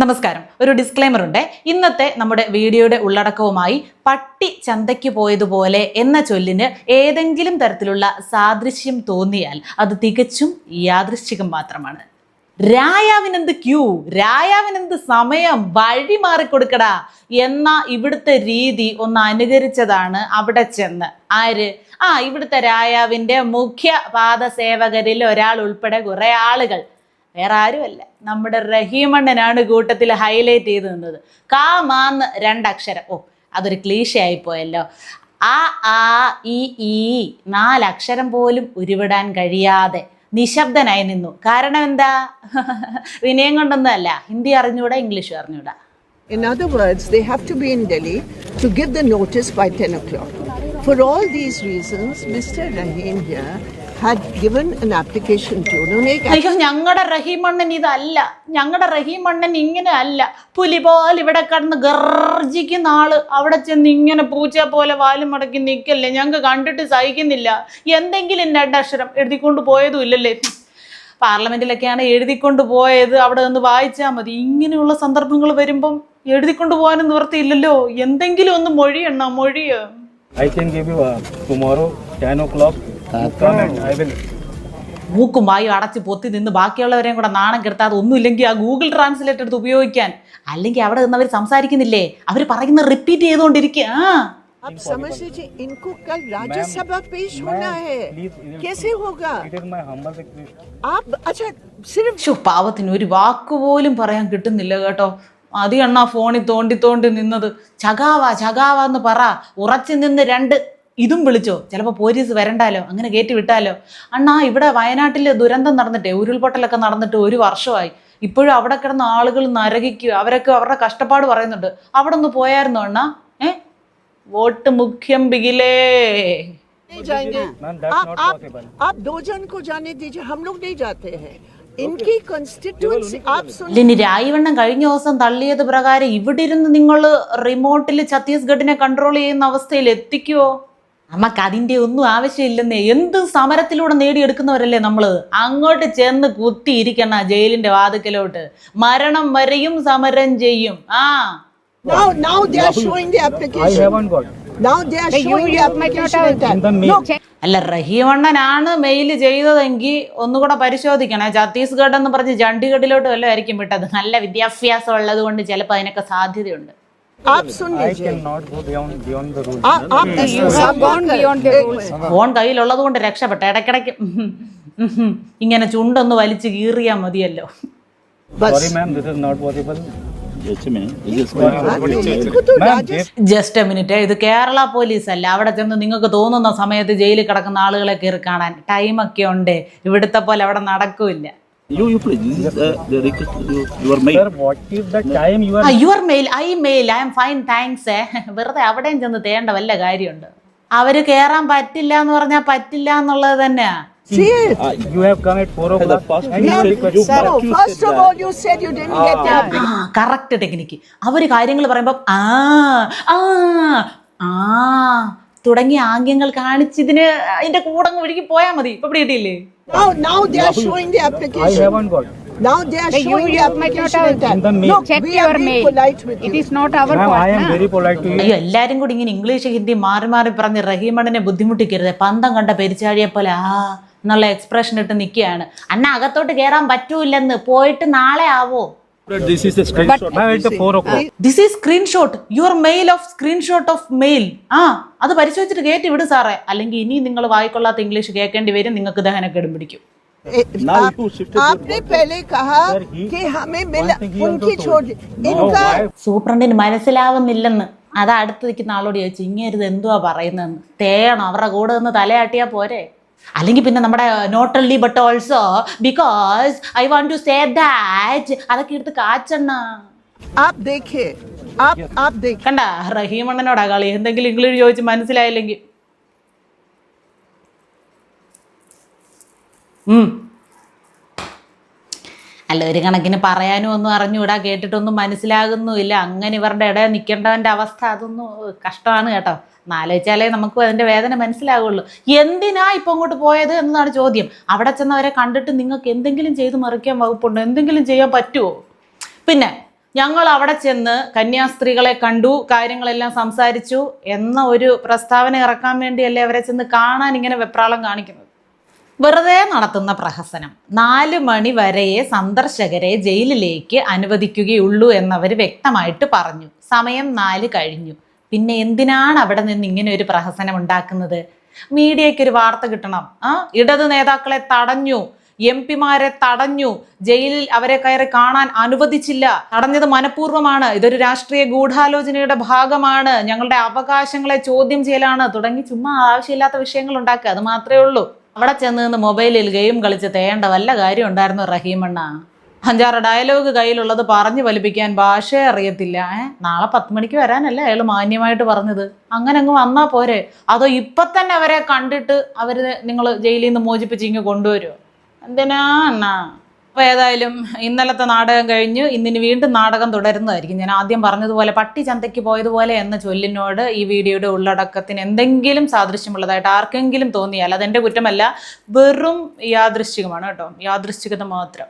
നമസ്കാരം. ഒരു ഡിസ്ക്ലൈമർ ഉണ്ട്. ഇന്നത്തെ നമ്മുടെ വീഡിയോയുടെ ഉള്ളടക്കവുമായി പട്ടി ചന്തയ്ക്ക് പോയതുപോലെ എന്ന ചൊല്ലിന് ഏതെങ്കിലും തരത്തിലുള്ള സാദൃശ്യം തോന്നിയാൽ അത് തികച്ചും യാദൃശ്ചികം മാത്രമാണ്. രായാവിനെന്ത് ക്യൂ? രായാവിനെന്ത് സമയം? വഴി മാറിക്കൊടുക്കടാ. എന്ന ഇവിടുത്തെ രീതി ഒന്ന് അനുകരിച്ചതാണ് അവിടെ ചെന്ന്. ആര്? ആ ഇവിടുത്തെ രായാവിന്റെ മുഖ്യ പാദസേവകരിൽ ഒരാൾ ഉൾപ്പെടെ കുറേ ആളുകൾ. വേറെ ആരുമല്ല നമ്മുടെ റഹീമണ്ണനാണ് കൂട്ടത്തിൽ ഹൈലൈറ്റ് ചെയ്ത് നിന്നത്. കാ മാന്ന് രണ്ടക്ഷരം. ഓ അതൊരു ക്ലീശ ആയിപ്പോയല്ലോ ആ ആ ഇ ഈ നാലക്ഷരം പോലും ഉരുവിടാൻ കഴിയാതെ നിശബ്ദനായി നിന്നു. കാരണം എന്താ? വിനയം കൊണ്ടൊന്നുമല്ല. ഹിന്ദി അറിഞ്ഞൂടാ ഇംഗ്ലീഷ് അറിഞ്ഞൂടാ. In other words, they have to be in Delhi to give the notice by 10 o'clock. For all these reasons, Mr. Rahim here അയ്യോ ഞങ്ങളുടെ റഹീമണ്ണൻ ഇതല്ല. ഞങ്ങളുടെ റഹീമണ്ണൻ ഇങ്ങനെ അല്ല. പുലി പോലെ ഇവിടെ കടന്ന് ഗർജിക്കുന്ന ആൾ അവിടെ ചെന്ന് ഇങ്ങനെ പൂച്ച പോലെ വാലും മടക്കി നിൽക്കല്ലേ ഞങ്ങൾക്ക് കണ്ടിട്ട് സഹിക്കുന്നില്ല. എന്തെങ്കിലും രണ്ടക്ഷരം എഴുതിക്കൊണ്ട് പോയതും ഇല്ലല്ലേ? പാർലമെന്റിലൊക്കെയാണ് എഴുതിക്കൊണ്ട് പോയത്. അവിടെ നിന്ന് വായിച്ചാൽ മതി. ഇങ്ങനെയുള്ള സന്ദർഭങ്ങൾ വരുമ്പം എഴുതിക്കൊണ്ട് പോകാനും നിവർത്തിയില്ലല്ലോ എന്തെങ്കിലും ഒന്ന് മൊഴിയെണ്ണ മൊഴിയോ. I can give you tomorrow ten o'clock You come and I will. മൂക്കും വായും അടച്ച് പൊത്തി നിന്ന് ബാക്കിയുള്ളവരെയും കൂടെ നാണം കെടുത്താതെ ഒന്നുമില്ലെങ്കിൽ ആ ഗൂഗിൾ ട്രാൻസ്ലേറ്റ് എടുത്ത് ഉപയോഗിക്കാൻ അല്ലെങ്കിൽ അവിടെ നിന്ന് അവർ സംസാരിക്കുന്നില്ലേ അവർ പറയുന്ന റിപ്പീറ്റ് ചെയ്തുകൊണ്ടിരിക്കുക ആ आप समझ लीजिए इनको कल राज्यसभा पेश होना है Please, it is- कैसे होगा It is my humble request. आप अच्छा सिर्फ ശോ പാവത്തിന് ഒരു വാക്ക് പോലും പറയാൻ കിട്ടുന്നില്ല കേട്ടോ അതി അണ്ണാ ഫോണിൽ തോണ്ടി തോണ്ടി നിന്നത് ചകാവ ചകാവ എന്ന് പറ ഉറച്ചു നിന്ന് രണ്ട് ഇതും വിളിച്ചോ? ചിലപ്പോൾ പോലീസ് വരണ്ടാലോ? അങ്ങനെ കയറ്റി വിട്ടാലോ? അണ്ണാ ഇവിടെ വയനാട്ടിൽ ദുരന്തം നടന്നിട്ടേ ഉരുൾപൊട്ടലൊക്കെ നടന്നിട്ട് ഒരു വർഷമായി. ഇപ്പോഴും അവിടെ കിടന്ന ആളുകൾ നരകിക്കുക അവരൊക്കെ അവരുടെ കഷ്ടപ്പാട് പറയുന്നുണ്ട്. അവിടെ ഒന്ന് പോയായിരുന്നോ അണ്ണാ? ഏ? വോട്ട് മുഖ്യം ബിഗിലേ. ഇനി രായിവണ്ണം കഴിഞ്ഞ ദിവസം തള്ളിയത് പ്രകാരം ഇവിടെ ഇരുന്ന് നിങ്ങൾ റിമോട്ടിൽ ഛത്തീസ്ഗഡിനെ കൺട്രോൾ ചെയ്യുന്ന അവസ്ഥയിൽ എത്തിക്കുവോ? നമുക്ക് അതിന്റെ ഒന്നും ആവശ്യമില്ലെന്നേ. എന്ത് സമരത്തിലൂടെ നേടിയെടുക്കുന്നവരല്ലേ നമ്മൾ അങ്ങോട്ട് ചെന്ന് കുത്തിയിരിക്കണ ജയിലിന്റെ വാതുക്കലോട്ട്. മരണം വരെയും സമരം ചെയ്യും. ആ. Now now they are showing the I application haven't got. now they are showing the application and In the that. mail. അല്ല റഹീമണ്ണനാണ് മെയിൽ ചെയ്തതെങ്കിൽ ഒന്നുകൂടെ പരിശോധിക്കണേ. ഛത്തീസ്ഗഡ് എന്ന് പറഞ്ഞ് ചണ്ഡീഗഡിലോട്ട് വല്ലതും ആയിരിക്കും വിട്ടത്. നല്ല വിദ്യാഭ്യാസം ഉള്ളത് കൊണ്ട് ചിലപ്പോൾ അതിനൊക്കെ സാധ്യതയുണ്ട്. आप सुन I लीजिए cannot go beyond beyond the rules. आप आप You have gone beyond the rules. Phone കയ്യിലുള്ളത് കൊണ്ട് രക്ഷപ്പെട്ടു ഇടയ്ക്കിടയ്ക്ക് ഇങ്ങനെ ചുണ്ടൊന്ന് വലിച്ചു കീറിയാൽ മതിയല്ലോ Sorry, ma'am, this is not possible. Just a minute. This is इनको तो Ma'am, Rajasthan if just a minute ഇത് കേരള പോലീസ് അല്ല അവിടെ ചെന്ന് നിങ്ങൾക്ക് തോന്നുന്ന സമയത്ത് ജയിലിൽ കിടക്കുന്ന ആളുകളെ കയറി കാണാൻ ടൈമൊക്കെ ഉണ്ട് ഇവിടുത്തെ പോലെ അവിടെ നടക്കൂല you, you please. This is uh, the request you, you are made. sir, what is the time you are? Your mail I mail I am fine thanks വെറുതെ അവിടെയും ചെന്ന് തേണ്ട വല്ല കാര്യമുണ്ട് അവർ കേറാൻ പറ്റില്ല എന്ന് പറഞ്ഞാൽ പറ്റില്ല എന്നുള്ളത് തന്നെയാ see it Uh, you have come at four o'clock. first and you request. you- no first of that. all you said you didn't get the ആ കറക്റ്റ് ടെക്നിക്ക് അവർ കാര്യങ്ങൾ പറയുമ്പോൾ ആ ആ ആ തുടങ്ങിയ ആംഗ്യങ്ങൾ കാണിച്ചിതിന് അതിന്റെ കൂടെ അങ്ങ് ഒഴുകി പോയാൽ മതി ഇപ്പൊ പിടിയിട്ടില്ലേ now now they are showing the application. I haven't got. now they are showing the application In the mail. no Check we your are being mail. polite with It you is not our Ma'am, fault. I am na? very polite to you. അയ്യോ എല്ലാരും കൂടി ഇങ്ങനെ English Hindi മാറി മാറി പറഞ്ഞ് റഹീമണിനെ ബുദ്ധിമുട്ടിക്കരുത് പന്തം കണ്ട പെരിച്ചാഴിയെ പോലെ ആ എന്നുള്ള എക്സ്പ്രഷൻ ഇട്ട് നിൽക്കുകയാണ് അന്ന അകത്തോട്ട് കയറാൻ പറ്റൂലെന്ന് പോയിട്ട് നാളെ ആവോ This is a screenshot. Ma'am, it's 4 o'clock. This is screenshot your mail of screenshot of mail ആ അത് പരിശോധിച്ചിട്ട് കയറ്റി വിട് സാറേ അല്ലെങ്കിൽ ഇനി നിങ്ങൾ വായിക്കൊള്ളാത്ത ഇംഗ്ലീഷ് കേൾക്കേണ്ടി വരും നിങ്ങൾക്ക് ദഹനക്കേടും പിടിക്കും ए, Now आप, you shifted your आपने पहले कहा Sir, he- कि हमें One मिला thing he also उनकी told. छोड़ No, इनका why? സൂപ്രണ്ടിന് മനസ്സിലാവുന്നില്ലെന്ന് അതാ അടുത്ത് നിൽക്കുന്ന ആളോട് ചോദിച്ചു ഇങ്ങേരുത് എന്തുവാ പറയുന്നതെന്ന് തേണം അവരുടെ കൂടെ നിന്ന് തലയാട്ടിയാ പോരെ അല്ലെങ്കിൽ പിന്നെ നമ്മുടെ not only but also because I want to say that അതൊക്കെ എടുത്ത് കാച്ചെണ്ണ. കണ്ട റഹീമണ്ണനോടാ കളി. എന്തെങ്കിലും ഇംഗ്ലീഷ് ചോദിച്ച് മനസ്സിലായില്ലെങ്കിൽ. അല്ല ഒരു കണക്കിന് പറയാനും ഒന്നും അറിഞ്ഞൂടാ കേട്ടിട്ടൊന്നും മനസ്സിലാകുന്നുമില്ല. അങ്ങനെ ഇവരുടെ ഇടയിൽ നിൽക്കേണ്ടവന്റെ അവസ്ഥ അതൊന്നും കഷ്ടമാണ് കേട്ടോ. എന്നാലോചിച്ചാലേ നമുക്ക് അതിന്റെ വേദന മനസ്സിലാവുള്ളൂ. എന്തിനാ ഇപ്പം അങ്ങോട്ട് പോയത് എന്നതാണ് ചോദ്യം. അവിടെ ചെന്നവരെ കണ്ടിട്ട് നിങ്ങൾക്ക് എന്തെങ്കിലും ചെയ്ത് മറിക്കാൻ വകുപ്പുണ്ടോ? എന്തെങ്കിലും ചെയ്യാൻ പറ്റുമോ പിന്നെ ഞങ്ങൾ അവിടെ ചെന്ന് കന്യാസ്ത്രീകളെ കണ്ടു കാര്യങ്ങളെല്ലാം സംസാരിച്ചു എന്ന ഒരു പ്രസ്താവന ഇറക്കാൻ വേണ്ടിയല്ലേ അവരെ ചെന്ന് കാണാൻ ഇങ്ങനെ വെപ്രാളം കാണിക്കുന്നത്? വെറുതെ നടത്തുന്ന പ്രഹസനം. നാല് മണി വരെയെ സന്ദർശകരെ ജയിലിലേക്ക് അനുവദിക്കുകയുള്ളൂ എന്നവർ വ്യക്തമായിട്ട് പറഞ്ഞു. സമയം നാല് കഴിഞ്ഞു. പിന്നെ എന്തിനാണ് അവിടെ നിന്ന് ഇങ്ങനെ ഒരു പ്രഹസനം ഉണ്ടാക്കുന്നത്? മീഡിയയ്ക്ക് ഒരു വാർത്ത കിട്ടണം. ആ ഇടത് നേതാക്കളെ തടഞ്ഞു. എം പിമാരെ തടഞ്ഞു. ജയിലിൽ അവരെ കയറി കാണാൻ അനുവദിച്ചില്ല. തടഞ്ഞത് മനഃപൂർവമാണ്. ഇതൊരു രാഷ്ട്രീയ ഗൂഢാലോചനയുടെ ഭാഗമാണ്. ഞങ്ങളുടെ അവകാശങ്ങളെ ചോദ്യം ചെയ്യലാണ്. തുടങ്ങി ചുമ്മാ ആവശ്യമില്ലാത്ത വിഷയങ്ങൾ ഉണ്ടാക്കുക. അത് മാത്രമേ ഉള്ളൂ. അവിടെ ചെന്ന് നിന്ന് മൊബൈലിൽ ഗെയിം കളിച്ച് തേണ്ട വല്ല കാര്യം ഉണ്ടായിരുന്നു റഹീമണ്ണ അഞ്ചാറ് ഡയലോഗ് കയ്യിലുള്ളത് പറഞ്ഞു വലിപ്പിക്കാൻ ഭാഷയെ അറിയത്തില്ല. ഏ നാളെ പത്ത് മണിക്ക് വരാനല്ലേ അയാൾ മാന്യമായിട്ട് പറഞ്ഞത്? അങ്ങനെ അങ്ങ് വന്നാൽ പോരെ. അതോ ഇപ്പൊ തന്നെ അവരെ കണ്ടിട്ട് അവർ നിങ്ങൾ ജയിലിൽ നിന്ന് മോചിപ്പിച്ച് ഇങ്ങ് കൊണ്ടുവരുമോ എന്തിനാ അണ്ണാ? അപ്പോൾ ഏതായാലും ഇന്നലത്തെ നാടകം കഴിഞ്ഞ്. ഇന്നിന് വീണ്ടും നാടകം തുടരുന്നതായിരിക്കും. ഞാൻ ആദ്യം പറഞ്ഞതുപോലെ പട്ടി ചന്തയ്ക്ക് പോയതുപോലെ എന്ന ചൊല്ലിനോട് ഈ വീഡിയോയുടെ ഉള്ളടക്കത്തിന് എന്തെങ്കിലും സാദൃശ്യമുള്ളതായിട്ട് ആർക്കെങ്കിലും തോന്നിയാൽ അതെന്റെ കുറ്റമല്ല വെറും യാദൃശ്ചികമാണ് കേട്ടോ. യാദൃശ്ചികത മാത്രം.